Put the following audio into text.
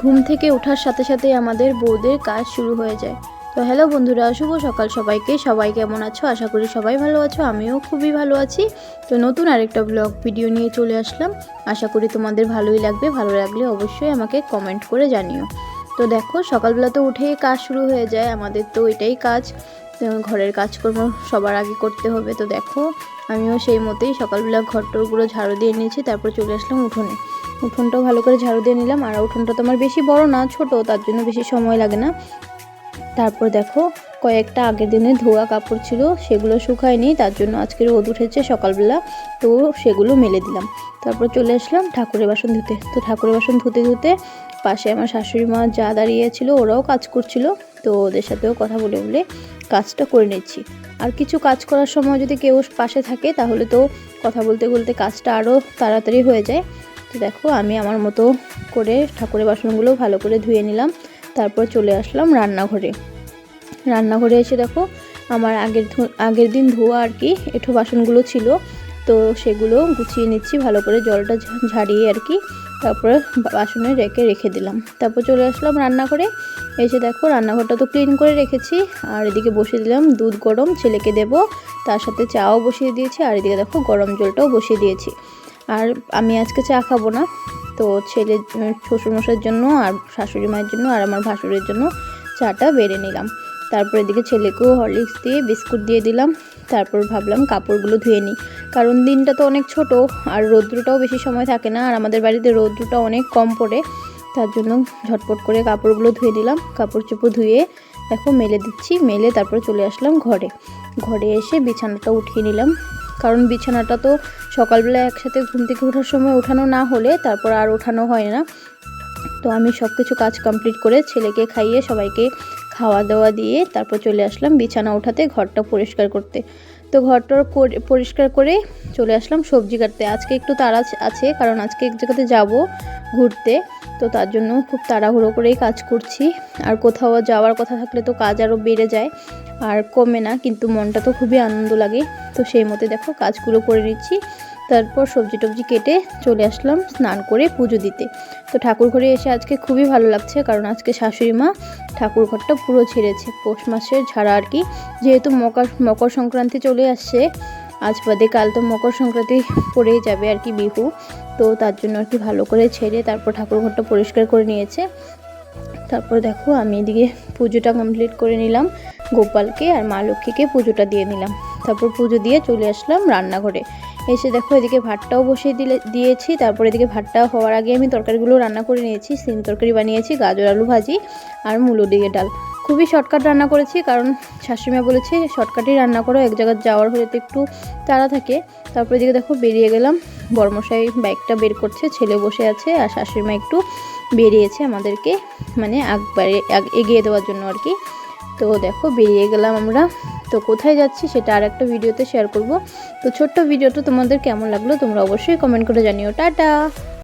ঘুম থেকে ওঠার সাথে সাথে আমাদের বউদের কাজ শুরু হয়ে যায়। তো হ্যালো বন্ধুরা, শুভ সকাল সবাইকে। সবাই কেমন আছো? আশা করি সবাই ভালো আছো, আমিও খুবই ভালো আছি। তো নতুন আরেকটা ব্লগ ভিডিও নিয়ে চলে আসলাম। আশা করি তোমাদের ভালোই লাগবে। ভালো লাগলে অবশ্যই আমাকে কমেন্ট করে জানিও। তো দেখো, সকালবেলা তো উঠে কাজ শুরু হয়ে যায়। আমাদের তো এটাই কাজ। ঘরের কাজকর্ম সবার আগে করতে হবে। তো দেখো, আমিও সেই মতেই সকালবেলা ঘরটরগুলো ঝাড়ু দিয়ে নিয়েছি, তারপর চলে আসলাম উঠোনে। উঠোনটাও ভালো করে ঝাড়ু দিয়ে নিলাম। আর উঠোনটা তো আমার বেশি বড় না, ছোট, তার জন্য বেশি সময় লাগে না। তারপর দেখো, কয়েকটা আগের দিনে ধোয়া কাপড় ছিল, সেগুলো শুকায়নি, তার জন্য আজকে রোদ উঠেছে সকালবেলা, তো সেগুলো মেলে দিলাম। তারপর চলে আসলাম ঠাকুরের বাসন ধুতে। তো ঠাকুরের বাসন ধুতে ধুতে পাশে আমার শাশুড়ি মা যা দাঁড়িয়েছিল ওরাও কাজ করছিল, তো ওদের সাথেও কথা বলে বলে কাজটা করে নিচ্ছি। আর কিছু কাজ করার সময় যদি কেউ পাশে থাকে, তাহলে তো কথা বলতে বলতে কাজটা আরও তাড়াতাড়ি হয়ে যায়। তো দেখো, আমি আমার মতো করে ঠাকুরের বাসনগুলো ভালো করে ধুয়ে নিলাম। তারপর চলে আসলাম রান্নাঘরে। রান্নাঘরে এসে দেখো, আমার আগের আগের দিন ধোয়া আর কি এঁঠো বাসনগুলো ছিল। তো সেগুলো গুছিয়ে নিচ্ছি, ভালো করে জলটা ঝাড়িয়ে আর কি। তারপরে বাসনে রেখে রেখে দিলাম। তারপর চলে আসলাম রান্নাঘরে। এসে দেখো, রান্নাঘরটা তো ক্লিন করে রেখেছি। আর এদিকে বসিয়ে দিলাম দুধ গরম, ছেলেকে দেব। তার সাথে চাও বসিয়ে দিয়েছি। আর এদিকে দেখো, গরম জলটাও বসিয়ে দিয়েছি। আর আমি আজকে চা খাব না। তো ছেলে উম, শ্বশুরমশাইয়ের জন্য আর শাশুড়ি মায়ের জন্য আর আমার ভাসুরের জন্য চাটা বেড়ে নিলাম। তারপর এদিকে ছেলেকেও হরলিক্স দিয়ে বিস্কুট দিয়ে দিলাম। তারপর ভাবলাম কাপড়গুলো ধুয়ে নিই। কারণ দিনটা তো অনেক ছোট আর রৌদ্রটাও বেশি সময় থাকে না আর আমাদের বাড়িতে রৌদ্রটা অনেক কম পড়ে। তার জন্য ঝটপট করে কাপড়গুলো ধুয়ে দিলাম। কাপড় চোপড় ধুয়ে দেখো মেলে দিচ্ছি মেলে তারপর চলে আসলাম ঘরে। ঘরে এসে বিছানাটা উঠিয়ে নিলাম। কারণ বিছানাটা তো সকালবেলা একসাথে ঘুম থেকে ওঠার সময় ওঠানো না হলে তারপর আর ওঠানো হয় না। তো আমি সব কিছু কাজ কমপ্লিট করে ছেলেকে খাইয়ে সবাইকে খাওয়া দাওয়া দিয়ে তারপর চলে আসলাম বিছানা ওঠাতে ঘরটা পরিষ্কার করতে। তো ঘরটা করে- পরিষ্কার করে চলে আসলাম সবজি কাটতে। আজকে একটু তাড়া আছে কারণ আজকে এক জায়গাতে যাব ঘুরতে। তো তার জন্য খুব তাড়াহুড়ো করেই কাজ করছি। আর কোথাও যাওয়ার কথা থাকলে তো কাজ আরও বেড়ে যায়। আর কমে না, কিন্তু মনটা তো খুবই আনন্দ লাগে। তো সেই মতে দেখো কাজগুলো করে নিচ্ছি। তারপর সবজি টবজি কেটে চলে আসলাম স্নান করে পুজো দিতে। তো ঠাকুর ঘরে এসে আজকে খুবই ভালো লাগছে, কারণ আজকে শাশুড়ি মা ঠাকুর ঘরটা পুরো ছেড়েছে। পৌষ মাসের ঝাড়া আর কি। যেহেতু মকর মকর সংক্রান্তি চলে আসছে, আজ বাদে কাল তো মকর সংক্রান্তি পড়েই যাবে আর কি বিহু। তো তার জন্য আর কি ভালো করে ছেড়ে তারপর ঠাকুর ঘরটা পরিষ্কার করে নিয়েছে। তারপর দেখো আমি এদিকে পুজোটা কমপ্লিট করে নিলাম। গোপালকে আর মা লক্ষ্মীকে পুজোটা দিয়ে নিলাম। তারপর পুজো দিয়ে চলে আসলাম রান্নাঘরে। এসে দেখো এদিকে ভাতটাও বসিয়ে দিলে, দিয়েছি। তারপর এদিকে ভাতটা হওয়ার আগে আমি তরকারিগুলো রান্না করে নিয়েছি। সিম তরকারি বানিয়েছি, গাজর আলু ভাজি আর মূলো দিয়ে ডাল। খুবই শর্টকাট রান্না করেছি কারণ শাশুড়িমা বলেছে শর্টকাটেই রান্না করো, এক জায়গায় যাওয়ার হলে তো একটু তাড়া থাকে। তারপর এদিকে দেখো বেরিয়ে গেলাম বর্মশাই বাইকটা বের করছে, ছেলে বসে আছে আর শাশুড়ি মা একটু বেরিয়েছে আমাদেরকে মানে একবারে আগ- এগিয়ে দেওয়ার জন্য আর কি। তো দেখো, বেরিয়ে গেলাম আমরা। তো কোথায় যাচ্ছি সেটা আর একটা ভিডিওতে শেয়ার করব। তো ছোট্ট ভিডিওটা তোমাদের কেমন লাগল তোমরা অবশ্যই কমেন্ট করে জানিও। টাটা!